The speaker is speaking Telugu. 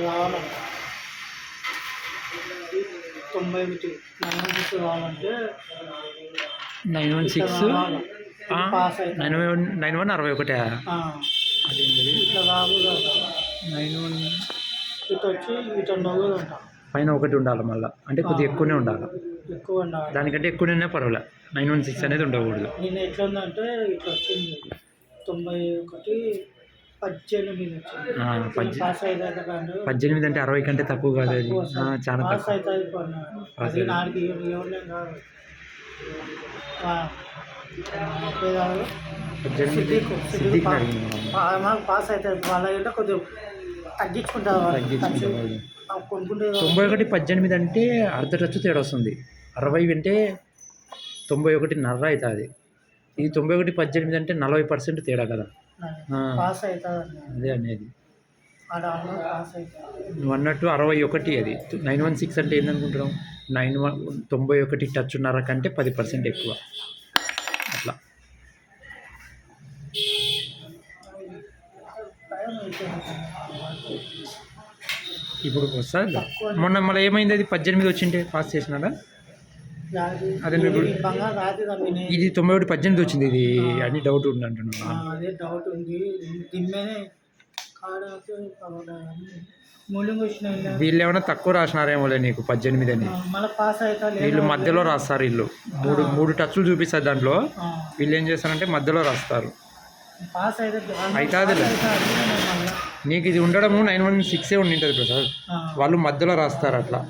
కావాలంట తొంభై ఒకటి. నైన్ సిక్స్ కావాలంటే నైన్ వన్ సిక్స్? పాస్ అయితే నైన్ వన్ నైన్ వన్ అరవై ఒకటా? ఆ, అదేంటి ఇట్లా కాకూడదు నైన్ వన్ ఇటు వచ్చి ఇటు నవ్వుదంట పైన ఒకటి ఉండాలి మళ్ళీ. అంటే కొద్దిగా ఎక్కువనే ఉండాలి. ఎక్కువ ఉండాలి. దానికంటే ఎక్కువనే పర్వాలే. నైన్ వన్ సిక్స్ అనేది ఉండకూడదు. నేను ఎట్లా ఉందంటే ఇట్లా వచ్చింది. తొంభై ఒకటి పద్దెనిమిది అంటే అరవై కంటే తక్కువ కాదు అది. చాలా పాస్ అయిపోయినాడు పాస్ అవుతుంది వాళ్ళ. కొద్దిగా తగ్గించుకుంటారు తొంభై ఒకటి పద్దెనిమిది అంటే అర్ధ టచ్ తేడా వస్తుంది. అరవై అంటే తొంభై ఒకటి నర్ర అవుతుంది. ఇది తొంభై ఒకటి పద్దెనిమిది అంటే నలభై పర్సెంట్ తేడా కదా. పాస్ అదే అనేది. నువ్వు అన్నట్టు అరవై ఒకటి అది. నైన్ వన్ సిక్స్ అంటే ఏందనుకుంటున్నాం నైన్ వన్ తొంభై ఒకటి టచ్ ఉన్నర కంటే పది పర్సెంట్ ఎక్కువ. అట్లా. ఇప్పుడు వస్తుంది మొన్న మళ్ళీ ఏమైంది అది? పద్దెనిమిది వచ్చింటే పాస్ చేసినారా? యాది- అదే ఇది తొంభై ఒకటి పద్దెనిమిది వచ్చింది ఇది. అని డౌట్ ఉంది అంటున్నా అదే డౌట్ ఉంది. వీళ్ళు ఏమైనా తక్కువ రాసినారేమోలే నీకు పద్దెనిమిది అని. వీళ్ళు మధ్యలో రాస్తారు వీళ్ళు. మూడు మూడు టచ్లు చూపిస్తారు దాంట్లో. వీళ్ళు ఏం చేస్తారంటే మధ్యలో రాస్తారు. అయితే. నీకు ఇది ఉండడము నైన్ వన్ సిక్సే ఉండింటుంది ప్రసాద్. వాళ్ళు మధ్యలో రాస్తారు అట్లా.